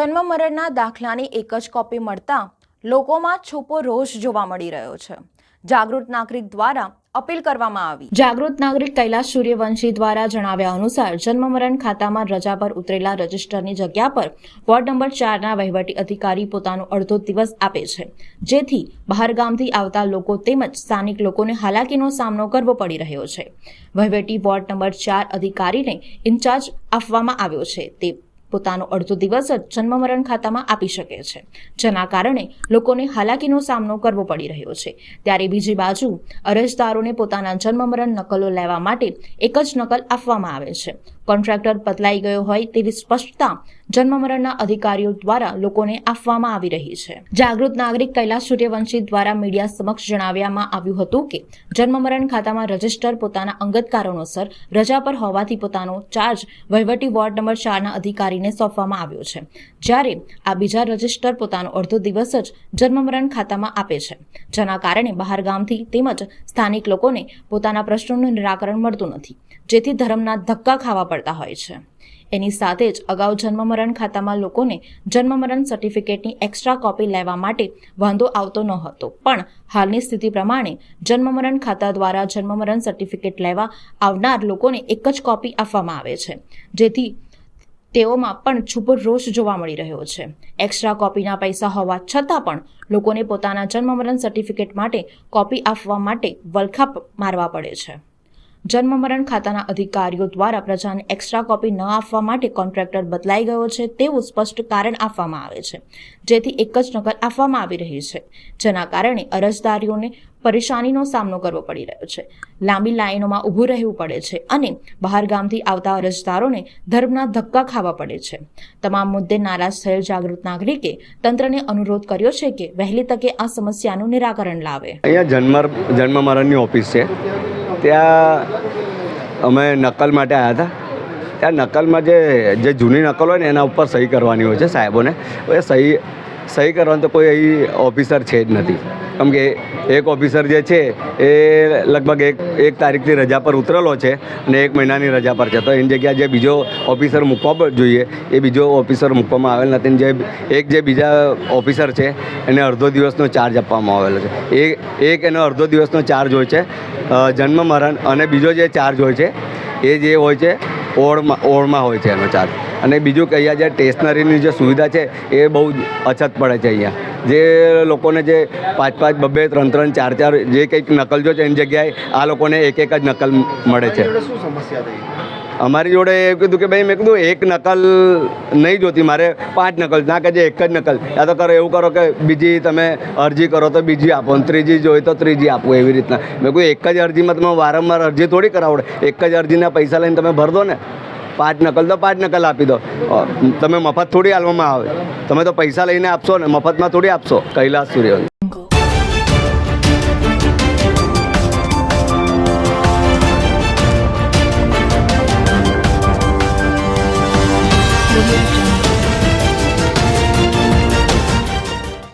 જન્મ મરણના દાખલાની એક જ કોપી મળતા લોકોમાં છૂપો રોષ જોવા મળી રહ્યો છે. જાગૃત નાગરિક દ્વારા અપીલ કરવામાં આવી. જાગૃત નાગરિક કૈલાશ સૂર્યવંશી દ્વારા જણાવ્યા અનુસાર જન્મ મરણ ખાતામાં રજા પર ઉતરેલા રજિસ્ટરની જગ્યા પર વોર્ડ નંબર ચારના વહીવટી અધિકારી પોતાનો અડધો દિવસ આપે છે. જેથી બહારગામથી આવતા લોકો તેમજ સ્થાનિક લોકોને હાલાકીનો સામનો કરવો પડી રહ્યો છે. વહીવટી વોર્ડ નંબર ચાર અધિકારીને ઇન્ચાર્જ આપવામાં આવ્યો છે. તે પોતાનો અડધો દિવસ જ જન્મમરણ ખાતામાં આપી શકે છે. જેના કારણે લોકોને હાલાકીનો સામનો કરવો પડી રહ્યો છે. ત્યારે બીજી બાજુ અરજદારોને પોતાના જન્મમરણ નકલો લેવા માટે એક જ નકલ આપવામાં આવે છે. કોન્ટ્રાક્ટર બદલાઈ ગયો હોય તેવી સ્પષ્ટતા જન્મ મરણના અધિકારીઓ દ્વારા લોકોને આપવામાં આવી રહી છે. જાગૃત નાગરિક કૈલાસ સૂર્યવંશી દ્વારા મીડિયા સમક્ષ જણાવ્યામાં આવ્યું હતું કે જન્મ મરણ ખાતામાં રજિસ્ટર પોતાના અંગત કારણોસર રજા પર હોવાથી પોતાનો ચાર્જ વહીવટી વોર્ડ નંબર ચારના અધિકારીને સોંપવામાં આવ્યો છે. જ્યારે આ બીજા રજિસ્ટર પોતાનો અડધો દિવસ જ જન્મ મરણ ખાતામાં આપે છે. જેના કારણે બહાર ગામથી તેમજ સ્થાનિક લોકોને પોતાના પ્રશ્નોનું નિરાકરણ મળતું નથી. જેથી ધર્મના ધક્કા ખાવા પડતા હોય છે. એની સાથે જ અગાઉ જન્મ મરણ ખાતામાં લોકોને જન્મ મરણ સર્ટિફિકેટની એક્સ્ટ્રા કોપી લેવા માટે વાંધો આવતો ન હતો. પણ હાલની સ્થિતિ પ્રમાણે જન્મ મરણ ખાતા દ્વારા જન્મ મરણ સર્ટિફિકેટ લેવા આવનાર લોકોને એક જ કોપી આપવામાં આવે છે. જેથી તેઓમાં પણ છૂપો રોષ જોવા મળી રહ્યો છે. એક્સ્ટ્રા કોપીના પૈસા હોવા છતાં પણ લોકોને પોતાના જન્મ મરણ સર્ટિફિકેટ માટે કોપી આપવા માટે વલખા મારવા પડે છે. જન્મ મરણ ખાતાના અધિકારીઓ દ્વારા પ્રજાને એક્સ્ટ્રા કોપી ન આપવા માટે કોન્ટ્રાક્ટર બદલાઈ ગયો છે તેવું સ્પષ્ટ કારણ આપવામાં આવે છે. જેથી એક જ નકલ આપવામાં આવી રહી છે. જેના કારણે અરજદારીઓને પરેશાનીનો સામનો કરવો પડી રહ્યો છે. લાંબી લાઈનોમાં ઊભું રહેવું પડે છે અને બહાર ગામથી આવતા અરજદારોને ધર્મના ધક્કા ખાવા પડે છે. તમામ મુદ્દે નારાજ થયેલ જાગૃત નાગરિકે તંત્રને અનુરોધ કર્યો છે કે વહેલી તકે આ સમસ્યાનું નિરાકરણ લાવે. અહીંયા જન્મ જન્મ મરણની ઓફિસ છે. ત્યાં અમે નકલ માટે આવ્યા હતા. ત્યાં નકલમાં જે જે જૂની નકલ હોય ને એના ઉપર સહી કરવાની હોય છે સાહેબોને. એ સહી સહી કરવાનું તો કોઈ અહીં ઓફિસર છે જ નથી. કેમ કે એક ઓફિસર જે છે, એ લગભગ એક એક તારીખની રજા પર ઉતરેલો છે અને એક મહિનાની રજા પર છે. તો એની જગ્યાએ જે બીજો ઓફિસર મૂકવા જોઈએ, એ બીજો ઓફિસર મૂકવામાં આવેલ નથી. જે, એક જે બીજા ઓફિસર છે, એને અડધો દિવસનો ચાર્જ આપવામાં આવેલો છે. એ, એક એનો અડધો દિવસનો ચાર્જ હોય છે જન્મ, મરણ અને બીજો જે ચાર્જ હોય છે, એ જે હોય છે, ઓળમાં ઓળમાં હોય છે એનો ચાર્જ અને બીજું કે અહીંયા જે સ્ટેશનરીની જે સુવિધા છે એ બહુ જ અછત પડે છે અહીંયા. જે લોકોને જે પાંચ પાંચ બબે ત્રણ ત્રણ ચાર ચાર જે કંઈક નકલ જો છે એની જગ્યાએ આ લોકોને એક એક જ નકલ મળે છે. શું સમસ્યા થઈ? અમારી જોડે એ કીધું કે ભાઈ મેં કીધું એક નકલ નહીં જોતી મારે પાંચ નકલ ના કે જે એક જ નકલ. યા તો કરો એવું કરો કે બીજી તમે અરજી કરો તો બીજી આપો અને ત્રીજી જોઈએ તો ત્રીજી આપો એવી રીતના. મેં કહ્યું એક જ અરજીમાં તમે વારંવાર અરજી થોડી કરાવડે. એક જ અરજીના પૈસા લઈને તમે ભર દો ને. પાંચ નકલ તો પાંચ નકલ આપી દો. તમે મફત થોડી હાલવામાં આવે. તમે તો પૈસા લઈને આપશો ને, મફતમાં થોડી આપશો, કૈલાસ સૂર્યવંશી.